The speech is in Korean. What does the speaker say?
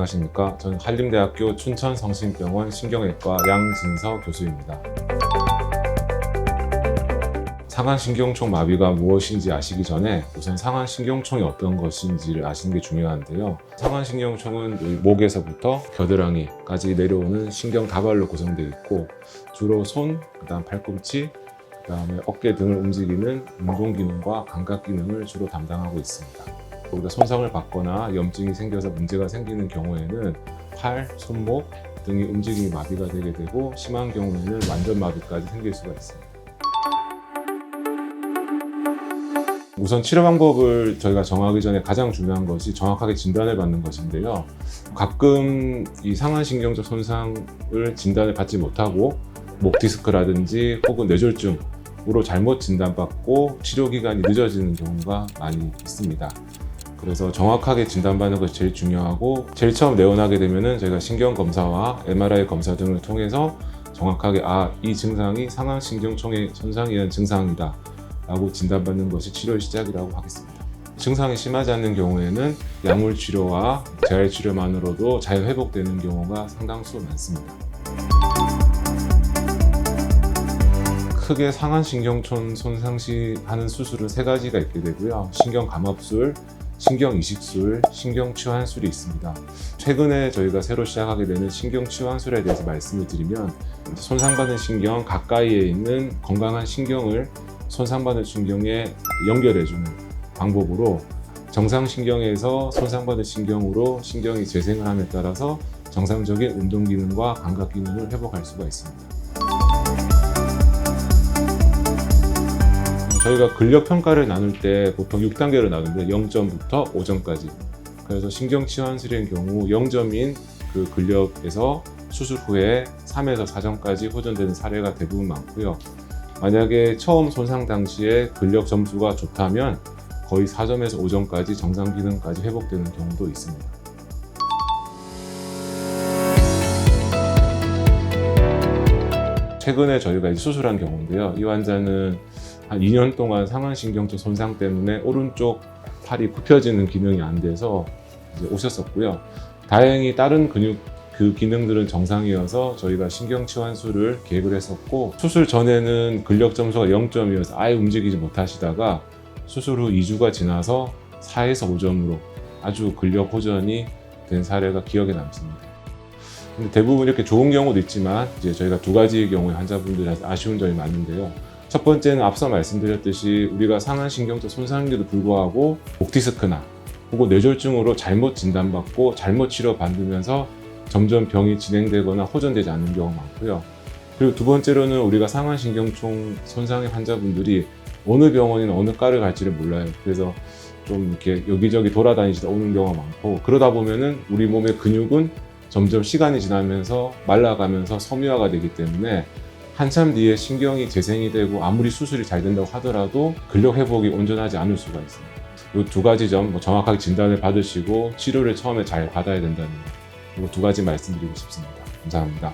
안녕하십니까. 저는 한림대학교 춘천성심병원 신경외과 양진서 교수입니다. 상한신경총 마비가 무엇인지 아시기 전에 우선 상한신경총이 어떤 것인지를 아시는 게 중요한데요. 상한신경총은 이 목에서부터 겨드랑이까지 내려오는 신경 다발로 구성되어 있고 주로 손, 그다음 팔꿈치, 그다음에 어깨 등을 움직이는 운동 기능과 감각 기능을 주로 담당하고 있습니다. 우리가 손상을 받거나 염증이 생겨서 문제가 생기는 경우에는 팔, 손목 등이 움직임이 마비가 되게 되고 심한 경우에는 완전 마비까지 생길 수가 있습니다. 우선 치료 방법을 저희가 정하기 전에 가장 중요한 것이 정확하게 진단을 받는 것인데요. 가끔 이 상한신경적 손상을 진단을 받지 못하고 목 디스크라든지 혹은 뇌졸중으로 잘못 진단받고 치료 기간이 늦어지는 경우가 많이 있습니다. 그래서 정확하게 진단받는 것이 제일 중요하고 제일 처음 내원하게 되면은 저희가 신경 검사와 MRI 검사 등을 통해서 정확하게 아 이 증상이 상한신경총의 손상에 의한 증상이다 라고 진단받는 것이 치료의 시작이라고 하겠습니다. 증상이 심하지 않는 경우에는 약물 치료와 재활 치료만으로도 잘 회복되는 경우가 상당수 많습니다. 크게 상한 신경촌 손상 시 하는 수술은 세 가지가 있게 되고요. 신경 감압술, 신경 이식술, 신경 치환술이 있습니다. 최근에 저희가 새로 시작하게 되는 신경 치환술에 대해서 말씀을 드리면 손상받은 신경 가까이에 있는 건강한 신경을 손상받은 신경에 연결해주는 방법으로 정상신경에서 손상받은 신경으로 신경이 재생을 함에 따라서 정상적인 운동 기능과 감각 기능을 회복할 수가 있습니다. 저희가 근력 평가를 나눌 때 보통 6단계로 나누는데 0점부터 5점까지. 그래서 신경 치환술의 경우 0점인 그 근력에서 수술 후에 3에서 4점까지 호전되는 사례가 대부분 많고요. 만약에 처음 손상 당시에 근력 점수가 좋다면 거의 4점에서 5점까지 정상 기능까지 회복되는 경우도 있습니다. 최근에 저희가 수술한 경우인데요. 이 환자는 한 2년 동안 상한신경적 손상 때문에 오른쪽 팔이 굽혀지는 기능이 안 돼서 오셨었고요. 다행히 다른 근육 그 기능들은 정상이어서 저희가 신경치환술을 계획을 했었고 수술 전에는 근력 점수가 0점이어서 아예 움직이지 못하시다가 수술 후 2주가 지나서 4에서 5점으로 아주 근력 호전이 된 사례가 기억에 남습니다. 근데 대부분 이렇게 좋은 경우도 있지만 이제 저희가 두 가지의 경우에 환자분들이 아쉬운 점이 많은데요. 첫 번째는 앞서 말씀드렸듯이 우리가 상한신경적 손상인데도 불구하고 목 디스크나 혹은 뇌졸중으로 잘못 진단받고 잘못 치료받으면서 점점 병이 진행되거나 호전되지 않는 경우가 많고요. 그리고 두 번째로는 우리가 상한신경총 손상의 환자분들이 어느 병원이나 어느 과를 갈지를 몰라요. 그래서 좀 이렇게 여기저기 돌아다니시다 오는 경우가 많고 그러다 보면은 우리 몸의 근육은 점점 시간이 지나면서 말라가면서 섬유화가 되기 때문에 한참 뒤에 신경이 재생이 되고 아무리 수술이 잘 된다고 하더라도 근력 회복이 온전하지 않을 수가 있습니다. 이 두 가지 점뭐 정확하게 진단을 받으시고 치료를 처음에 잘 받아야 된다는 거. 이두 가지 말씀드리고 싶습니다. 감사합니다.